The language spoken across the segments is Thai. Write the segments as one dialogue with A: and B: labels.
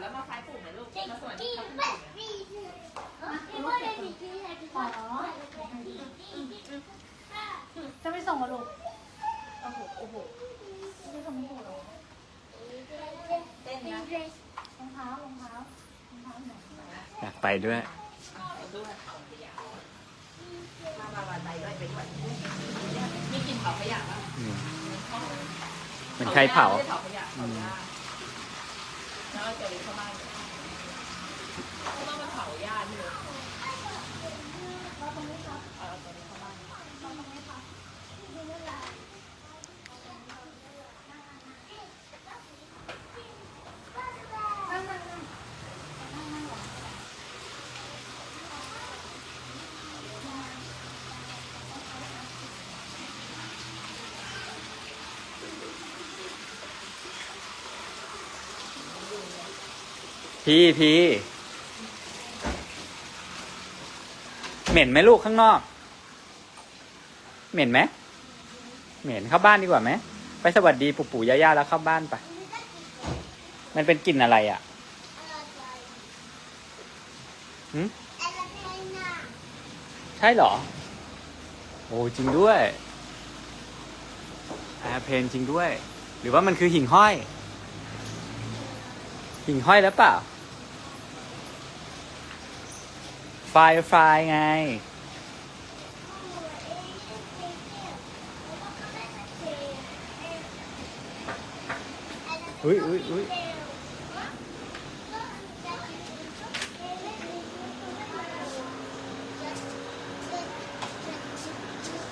A: แล้วมาคล้ายปู่ไหมลูกมาสวยที่เขา
B: จะไม่ส่งเหรอลูกโอ้โหโอ้โหไม่ส่งไม่ถูกหรอ
A: เต้นนะ
B: รองเท้ารองเท้ารองเท้าไหน
C: อยากไปด้วย
A: เอาด้วยมามามาไปด้วยไปด้วยมีกลิ่นเผาขยะป่ะ
C: อืมเหมือนใครเผา
A: ไม่ได้เผาขยะเผาหญ้า แล้วเราจะรีบเข้าบ้านเพราต้องมาเผาหญ้านี่เลย
B: เราตรงนี้ครับ
A: เอาเอาตัวนี้เข้าบ้าน
B: เราตรงนี้ครับ
C: พี่พี่เหม็นไหมลูกข้างนอก เหม็นไหมเหม็นเข้าบ้านดีกว่าไหมไปสวัสดีปู่ปู่ย่าย่าแล้วเข้าบ้านไปมันเป็นกลิ่นอะไรอะหืมใช่เหรอ โอ้จริงด้วยแอร์เพนจริงด้วย หรือว่ามันคือหิ่งห้อย หิ่งห้อยแล้วเปล่า ไฟไฟไง อุ้ยอุ้ยอุ้ย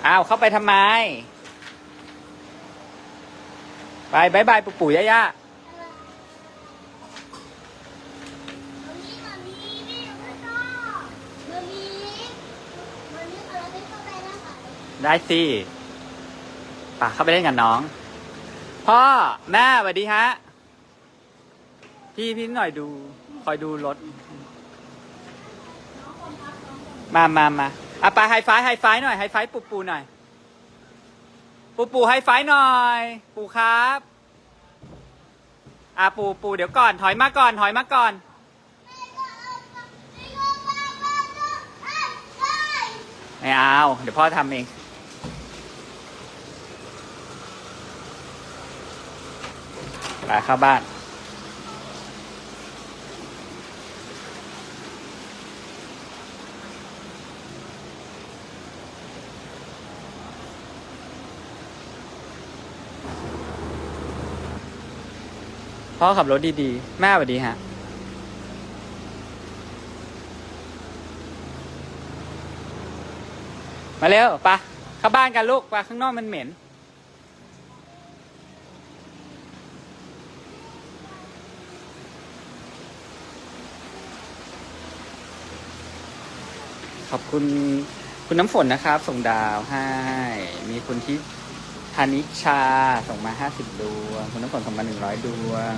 C: อ้าว เข้าไปทำไม ไปบายบายปู่ปู่ย่าย่า ได้สิป่ะเข้าไปเล่นกับน้อง พ่อ แม่สวัสดีฮะ พี่พี่หน่อยดู คอยดูรถ มามามาอะไปไฮไฟว์ไฮไฟว์หน่อยไฮไฟว์ปูปูหน่อย ปูปูไฮไฟว์หน่อย ปูครับอะปูปูเดี๋ยวก่อน ถอยมาก่อน ถอยมาก่อน ไม่เอา เดี๋ยวพ่อทำเอง ไปเข้าบ้าน พ่อขับรถดีๆ แม่สวัสดีฮะมาเร็วปะเข้าบ้านกันลูกปะข้างนอกมันเหม็น ขอบคุณคุณน้ำฝนนะครับ ส่งดาวให้ มีคุณทิธานิชาส่งมา 50 ดวง คุณน้ำฝนส่งมา 100 ดวง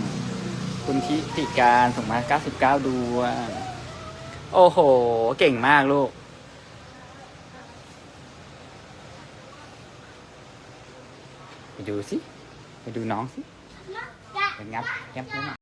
C: คุณทิติการส่งมา 99 ดวง โอ้โห เก่งมากลูก ไปดูสิ ไปดูน้องสิไปงับงับงับ